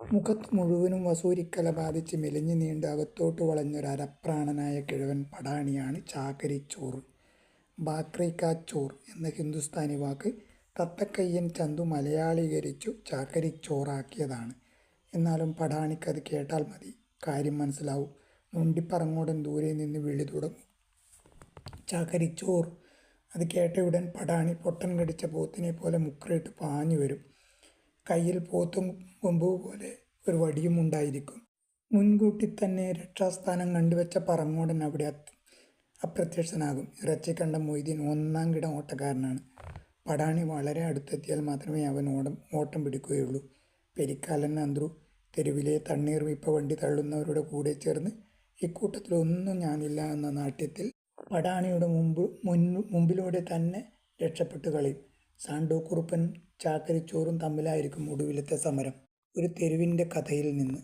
മുഖത്ത് മുഴുവനും വസൂരിക്കല ബാധിച്ച് മെലിഞ്ഞു നീണ്ട് അകത്തോട്ട് വളഞ്ഞൊരു അരപ്രാണനായ കിഴവൻ പടാണിയാണ് ചാകരിച്ചോറ് ബാക്രിക്കാച്ചോർ എന്ന ഹിന്ദുസ്ഥാനി വാക്ക് തത്തക്കയ്യൻ ചന്തു മലയാളീകരിച്ചു ചാക്കരിച്ചോറാക്കിയതാണ്. എന്നാലും പടാണിക്കത് കേട്ടാൽ മതി, കാര്യം മനസ്സിലാവും. നുണ്ടിപ്പറങ്ങോടൻ ദൂരെ നിന്ന് വിളി തുടങ്ങും. ചാക്കരിച്ചോർ! അത് കേട്ടയുടൻ പടാണി പൊട്ടൻ കടിച്ച പോത്തിനെ പോലെ മുക്കറിട്ട് പാഞ്ഞു വരും. കയ്യിൽ പോത്തും കൊമ്പു പോലെ ഒരു വടിയും ഉണ്ടായിരിക്കും. മുൻകൂട്ടി തന്നെ രക്ഷാസ്ഥാനം കണ്ടുവച്ച പറങ്ങോടൻ അവിടെ അപ്രത്യക്ഷനാകും. ഇറച്ചിക്കണ്ട മൊയ്തീൻ ഒന്നാം കിട ഓട്ടക്കാരനാണ്. പടാണി വളരെ അടുത്തെത്തിയാൽ മാത്രമേ അവൻ ഓടം ഓട്ടം പിടിക്കുകയുള്ളൂ. പെരിക്കാലൻ അന്ത്രു തെരുവിലെ തണ്ണീർ വിപ്പ വണ്ടി തള്ളുന്നവരുടെ കൂടെ ചേർന്ന് ഇക്കൂട്ടത്തിലൊന്നും ഞാനില്ല എന്ന നാട്യത്തിൽ പടാണിയുടെ മുമ്പ് മുൻ മുമ്പിലൂടെ തന്നെ രക്ഷപ്പെട്ട് കളയും. സാണ്ടോ കുറുപ്പനും ചാക്കരിച്ചോറും തമ്മിലായിരിക്കും ഒടുവിലത്തെ സമരം. ഒരു തെരുവിന്റെ കഥയിൽ നിന്ന്